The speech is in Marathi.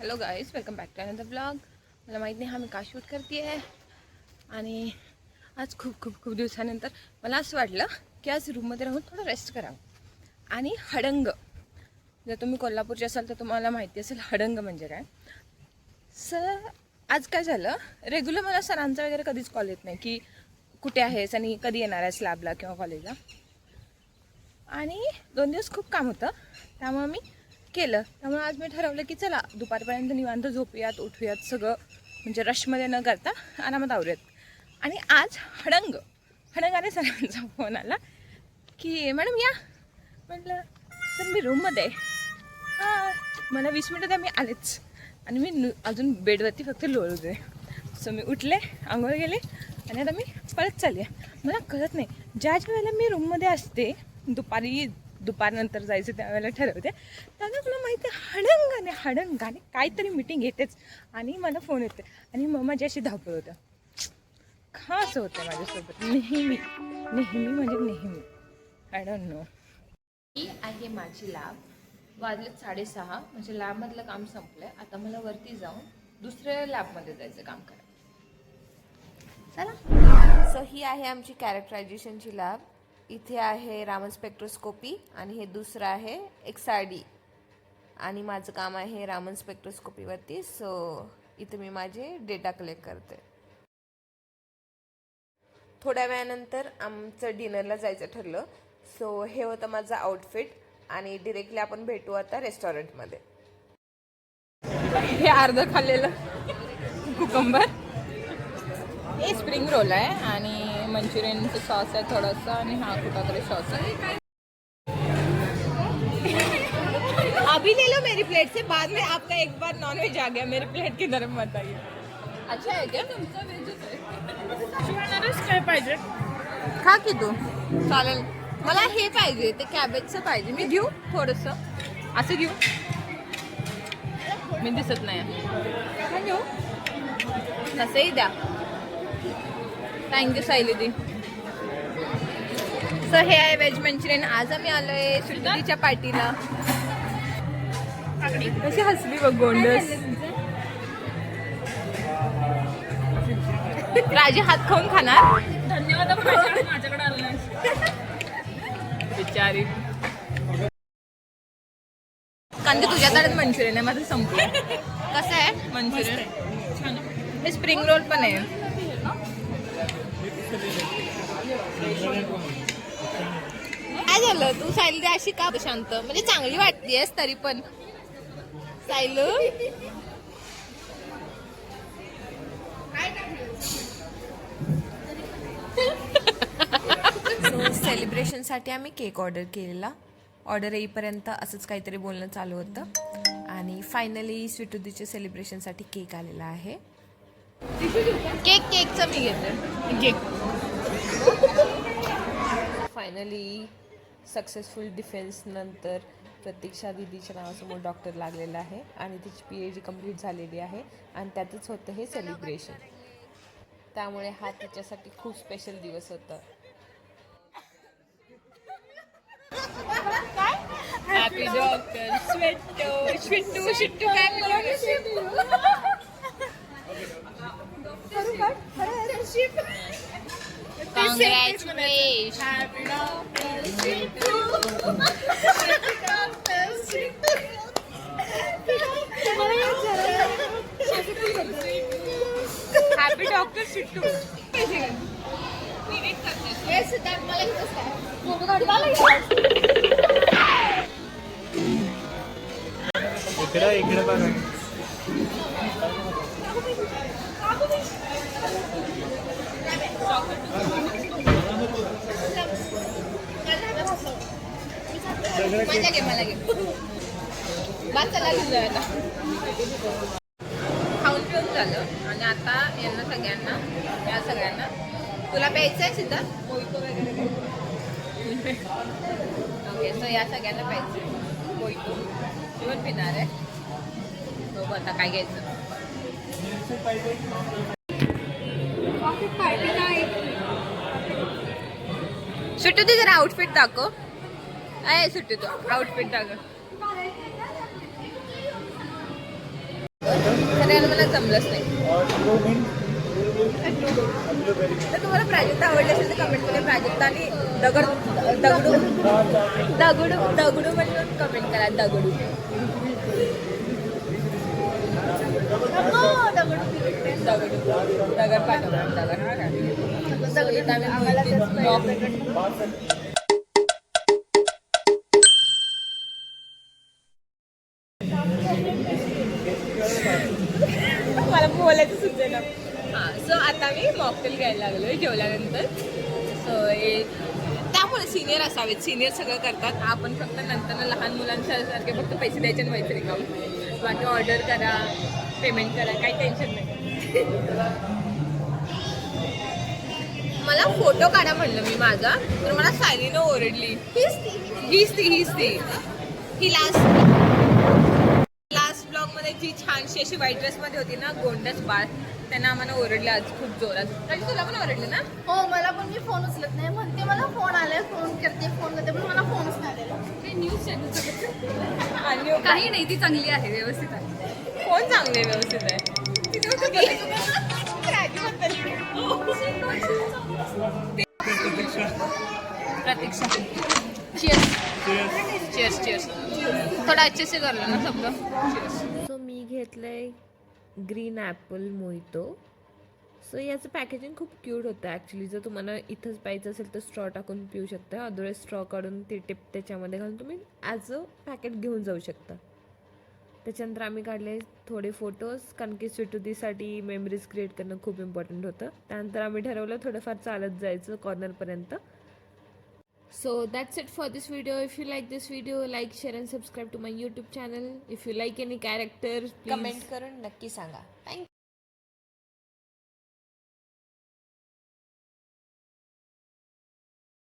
Hello guys welcome back to another blog मला माहीत नाही हा मी का शूट करते आहे आणि आज खूप खूप खूप दिवसानंतर मला असं वाटलं की आज रूममध्ये राहून थोडं रेस्ट करावं. आणि हडंग. जर तुम्ही कोल्हापूरचे असाल तर तुम्हाला माहिती असेल हडंग म्हणजे काय? सर आज काय झालं? रेग्युलर मला सरांचा वगैरे कधीच कॉल येत नाही की कुठे आहेस आणि कधी येणार आहेस लॅबला किंवा कॉलेजला आणि दोन दिवस खूप काम होतं. त्यामुळं मी केलं. त्यामुळे आज मी ठरवलं की चला दुपारपर्यंत निवांत झोपूयात उठूयात सगळं. म्हणजे रशमध्ये न करता आरामात आवरूयात. आणि आज हडंग. हडंगाने सरांचा फोन आला की मॅडम या. म्हटलं सर मी रूममध्ये आहे." हां. मला वीस मिनटं द्या मी आलेच. आणि मी नु अजून बेडवरती फक्त लोळू दे सो मी उठले आंघोळ गेले आणि आता मी परत चालले मला कळत नाही ज्या ज्या वेळेला मी रूममध्ये असते दुपारी दुपारनंतर जायचं त्यावेळेला ठरवते. त्याला मला माहिती आहे हडंगाने हडंगाने काहीतरी मिटिंग येतेच. आणि मला फोन येते आणि मग माझी अशी धावपळ होतं. असं होतं माझ्यासोबत. नेहमी. नेहमी म्हणजे नेहमी. आय डोंट नो ही आहे माझी लॅब. वाजले साडेसहा. म्हणजे लॅबमधलं काम संपलं आहे आता मला वरती जाऊन दुसऱ्या लॅबमध्ये जायचं काम करा चला. सो ही आहे आमची कॅरेक्टरायझेशनची लॅब. इथे आहे रामन स्पेक्ट्रोस्कोपी आणि हे दुसरं आहे एक्साडी आणि माझं काम आहे रामन स्पेक्ट्रोस्कोपीवरती सो इथे मी माझे डेटा कलेक्ट करते. थोड्या वेळानंतर आमचं डिनरला जायचं ठरलं. सो हे होतं माझं आउटफिट आणि डिरेक्टली आपण भेटू आता रेस्टॉरंटमध्ये हे अर्धं खाल्लेलं कुकंबर. हे स्प्रिंग रोल आहे आणि मंचुरियनचं सॉस आहे थोडंसं आणि हा तरी सॉस आहे. अभी ले लो मेरी प्लेट से बाद में आपका एक बार नॉन वेज आ गया मेरी प्लेट की तरफ मत आइए। अच्छा है क्या तुमचं वेजच आहे काय पाहिजे? खा की तू? चालेल. मला हे पाहिजे ते कॅबेजचं पाहिजे. मी घेऊ थोडंसं. असं घेऊ? मी दिसत नाही. घेऊ? तसंही द्या. थँक्यू सायली दी सर हे आहे व्हेज मंचुरियन आज आम्ही आलोय सुट्टीच्या पार्टीला कशी हसली बघ गोंडस. राजे हात खाऊन खाणार? धन्यवाद माझ्याकडे आलं बिचारी. कारण की तुझ्याकडे मंचुरियन आहे माझं संपलं. कसं आहे? मंचुरियन आहे. हे स्प्रिंग रोल पण आहे. काय झालं? तू सायली अशी का शांत? म्हणजे चांगली वाटतेस तरी पण. सायलू? सेलिब्रेशनसाठी आम्ही केक ऑर्डर केलेला. ऑर्डर येईपर्यंत असंच काहीतरी बोलणं चालू होतं. आणि फायनली स्वीटुदीच्या सेलिब्रेशनसाठी केक आलेला आहे. केक केकचं मी घेते फायनली सक्सेसफुल डिफेन्स नंतर प्रतीक्षा दिदीच्या नावासमोर डॉक्टर लागलेला आहे आणि तिची पी एच डी कंप्लीट झालेली आहे आणि त्यातच होतं हे सेलिब्रेशन त्यामुळे हा तिच्यासाठी खूप स्पेशल दिवस होता हॅपी डॉक्टर शिट्टू शिट्टू काय Congratulations. हॅपी डॉक्टर शिट्टू इकडं इकडे बघा माझ्या घे मला घे बस चला घेऊन जाऊया आता खाऊन पिऊन झालं आणि आता यांना सगळ्यांना या सगळ्यांना तुला प्यायचं आहे सिद्धार्थ ओके सो या सगळ्यांना प्यायचं मोहितो शिवण पिणार आहे बघू आता काय घ्यायचं? सुट्टू तू जरा आउटफिट दाखव. आहे सुट्टू तू आउटफिट दाखव. खरं मला जमलंच नाही. तर तुम्हाला प्राजक्ता आवडली असेल तर कमेंटमध्ये प्राजक्ता आणि दगड दगडू दगडू दगडू म्हणून कमेंट करा दगडू. दगड दगड मला बोलायचं सुचते ना हां सो आता मी मॉकटेल घ्यायला लागलो जेवल्यानंतर सो हे त्यामुळे सिनियर असावेत सिनियर सगळं करतात आपण फक्त नंतर लहान मुलांसारखे फक्त पैसे द्यायचे आणि व्हायचं रिकाम बाकी ऑर्डर करा पेमेंट करा काही टेन्शन नाही. मला फोटो काढा म्हणलं मी माझा तर मला सायलीनं ओरडली. हीच ती हीच ती हीच ती. ही लास्ट लास्ट ब्लॉगमध्ये जी छानशी अशी व्हाईट ड्रेस मध्ये होती ना गोंडस बाळ त्यांना आम्हाला ओरडले आज खूप जोरात. कारण तुला पण ओरडले ना? हो मला पण मी फोन उचलत नाही. म्हणते मला फोन आलाय फोन करते फोन करते पण मला फोनच नाही आलेला. न्यूज चॅनल काही नाही ती चांगली आहे व्यवस्थित आहे. कोण चांगले व्यवस्थित आहे. प्रतीक्षा. थोडा अच्छे से कर लो ना सब लोग Cheers. सो मी घेतलंय ग्रीन ॲपल मोहितो. सो याचं पॅकेजिंग खूप क्यूट होतं ॲक्च्युली जर तुम्हाला इथंच प्यायचं असेल तर स्ट्रॉ टाकून पिऊ शकता. अदरवाईज स्ट्रॉ काढून ते टिप त्याच्यामध्ये घालून तुम्ही ॲज अ पॅकेट घेऊन जाऊ शकता. त्याच्यानंतर आम्ही काढले थोडे फोटोज कारण की स्वीटुदीसाठी मेमरीज क्रिएट करणं खूप इम्पॉर्टंट होतं. त्यानंतर आम्ही ठरवलं थोडंफार चालत जायचं कॉर्नरपर्यंत so that's it for this video if you like this video like share and subscribe to my YouTube channel if you like any character comment करून नक्की सांगा. थँक्यू